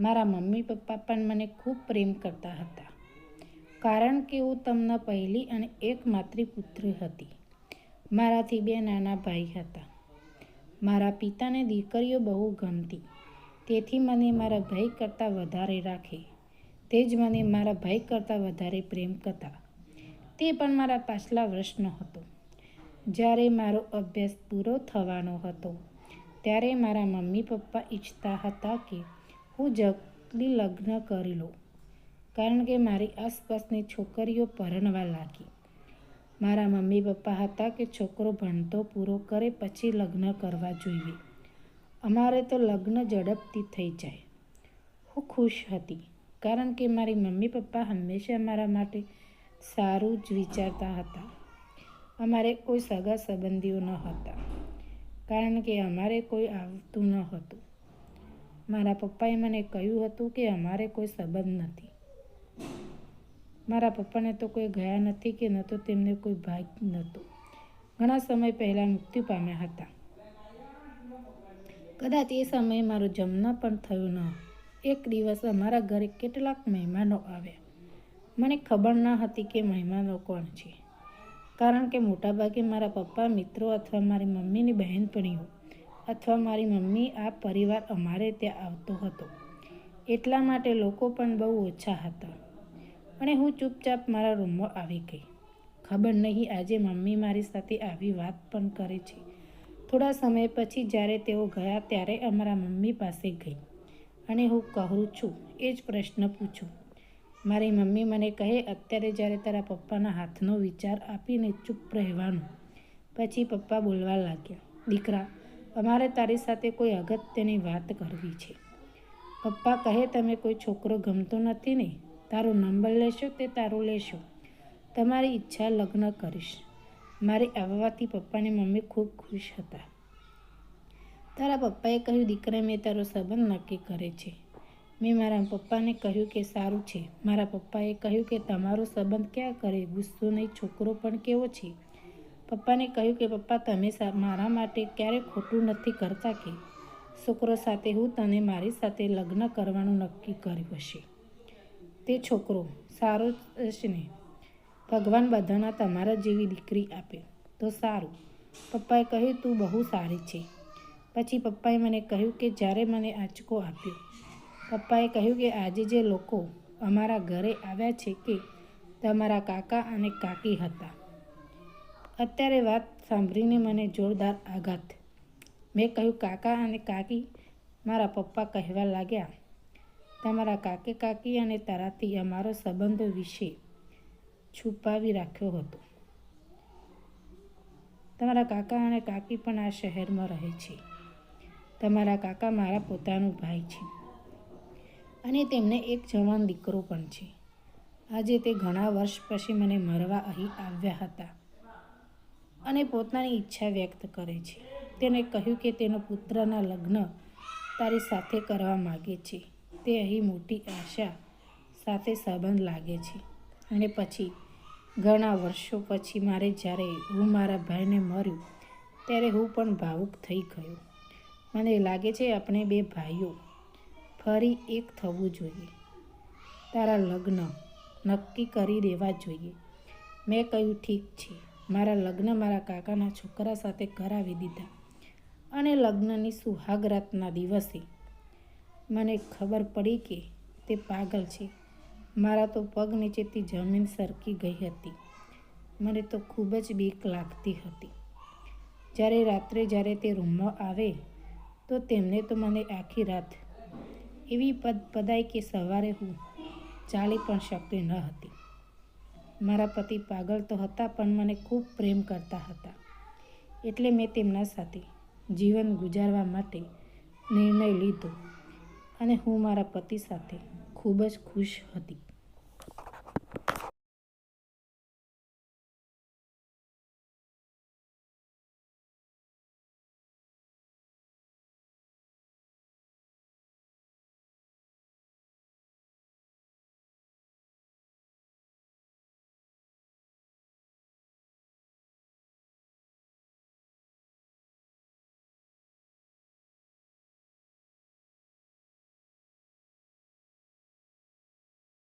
મારા mummy papa પણ મને ખૂબ પ્રેમ કરતા હતા. કારણ કે હું તમને પહેલી અને એકમાત્ર પુત્રી હતી. મારાથી બે નાના ભાઈ હતા. મારા પિતાને દીકરીઓ બહુ ગમતી. તેથી મને મારા ભાઈ કરતાં વધારે રાખે. તે જ મને મારા ભાઈ કરતાં વધારે પ્રેમ કરતા. તે પણ મારા પાછલા વર્ષનો હતો. જ્યારે મારો અભ્યાસ પૂરો થવાનો હતો, ત્યારે મારા મમ્મી પપ્પા ઈચ્છતા હતા કે હું જલ્દી લગ્ન કરી લઉં. કારણ કે મારી આસપાસની છોકરીઓ પરણવા લાગી. મારા મમ્મી પપ્પા હતા કે છોકરો ભણતો પૂરો કરે પછી લગ્ન કરવા જોઈએ. અમારે તો લગ્ન ઝડપથી થઈ જાય. હું ખુશ હતી, કારણ કે મારી મમ્મી પપ્પા હંમેશા મારા માટે સારું જ વિચારતા હતા. અમારે કોઈ સગા સંબંધીઓ ન હતા કારણ કે અમારે કોઈ આવતું ન હતું મારા પપ્પાએ મને કહ્યું હતું કે અમારે કોઈ સંબંધ નથી. મારા પપ્પાને તો કોઈ ગયા નથી કે ન તો તેમને કોઈ ભાઈ નહોતો. ઘણા સમય પહેલાં મૃત્યુ પામ્યા હતા. કદાચ એ સમયે મારું જન્મ પણ થયું ન એક દિવસ અમારા ઘરે કેટલાક મહેમાનો આવ્યા. મને ખબર ન હતી કે મહેમાનો કોણ છે. કારણ કે મોટાભાગે મારા પપ્પા મિત્રો અથવા મારી મમ્મીની બહેનપણીઓ અથવા મારી મમ્મી આ પરિવાર અમારે ત્યાં આવતો હતો. એટલા માટે લોકો પણ બહુ ઓછા હતા. અને હું ચૂપચાપ મારા રૂમમાં આવી ગઈ. ખબર નહીં આજે મમ્મી મારી સાથે આવી વાત પણ કરે છે. થોડા સમય પછી જ્યારે તેઓ ગયા ત્યારે અમારા મમ્મી પાસે ગઈ. અને હું કહું છું, એ જ પ્રશ્ન પૂછું. મારી મમ્મી મને કહે, અત્યારે જ્યારે તારા પપ્પાના હાથનો વિચાર આપીને ચૂપ રહેવાનું. પછી પપ્પા બોલવા લાગ્યા, દીકરા અમારે તારી સાથે કોઈ અગત્યની વાત કરવી છે. પપ્પા કહે, તમે કોઈ છોકરો ગમતો નથી ને? તારો નંબર લેશો તે તારો લેશો. તમારી ઈચ્છા લગ્ન કરીશ. મારી આવવાથી પપ્પાની મમ્મી ખૂબ ખુશ હતા. તારા પપ્પાએ કહ્યું, દીકરા, મેં તારો સંબંધ નક્કી કરે છે. મેં મારા પપ્પાને કહ્યું કે સારું છે. મારા પપ્પાએ કહ્યું કે તમારો સંબંધ ક્યાં કરે? ગુસ્સો નહીં? છોકરો પણ કેવો છે? પપ્પાને કહ્યું કે, પપ્પા, તમે મારા માટે ક્યારે ખોટું નથી કરતા કે? છોકરો સાથે હું તને મારી સાથે લગ્ન કરવાનું નક્કી કર્યું હશે. તે છોકરો, સારો હશે ને. ભગવાન બધાના તમારા જેવી દીકરી આપે. તો સારું. પપ્પાએ કહ્યું, તું બહુ સારી છે. પછી પપ્પાએ મને કહ્યું કે, જ્યારે મને આંચકો આપ્યો, પપ્પાએ કહ્યું કે, આજે જે લોકો અમારા ઘરે આવ્યા છે કે, તમારા કાકા અને કાકી હતા અત્યારે વાત સાંભળીને મને જોરદાર આઘાત. મેં કહ્યું, કાકા અને કાકી મારા પપ્પા કહેવા લાગ્યા, તમારા કાકે કાકી અને તારાથી અમારો સંબંધ વિશે છુપાવી રાખ્યો હતો. તમારા કાકા અને કાકી પણ આ શહેરમાં રહે છે. તમારા કાકા મારા પોતાનું ભાઈ છે. અને તેમને એક જવાન દીકરો પણ છે. આજે તે ઘણા વર્ષ પછી મને મરવા અહીં આવ્યા હતા. અને પોતાની ઈચ્છા વ્યક્ત કરે છે. તેને કહ્યું કે તેનો પુત્રના લગ્ન તારી સાથે કરવા માગે છે. તે અહીં મોટી આશા સાથે સંબંધ લાગે છે. અને પછી, ઘણા વર્ષો પછી મારે જ્યારે હું મારા ભાઈને મર્યું, ત્યારે હું પણ ભાવુક થઈ ગયો. મને લાગે છે આપણે બે ભાઈઓ. ફરી એક થવું જોઈએ. તારા લગ્ન નક્કી કરી દેવા જોઈએ. મેં કહ્યું, ઠીક છે. મારા લગ્ન મારા કાકાના છોકરા સાથે કરાવી દીધા અને લગ્નની સુહાગરાતના દિવસે મને ખબર પડી કે તે પાગલ છે. મારા તો પગ નીચેથી જમીન સરકી ગઈ હતી. મને તો ખૂબ જ બીક લાગતી હતી. જ્યારે રાત્રે જ્યારે તે રૂમમાં આવે તો તેમને તો મને આખી રાત એવી પદ પદાય કે સવારે હું ચાલી પણ શકતી ન હતી. મારા પતિ પાગલ તો હતા, પણ મને ખૂબ પ્રેમ કરતા હતા. એટલે મેં તેમના સાથે જીવન ગુજારવા માટે નિર્ણય લીધો અને હું મારા પતિ સાથે ખૂબ જ ખુશ હતી.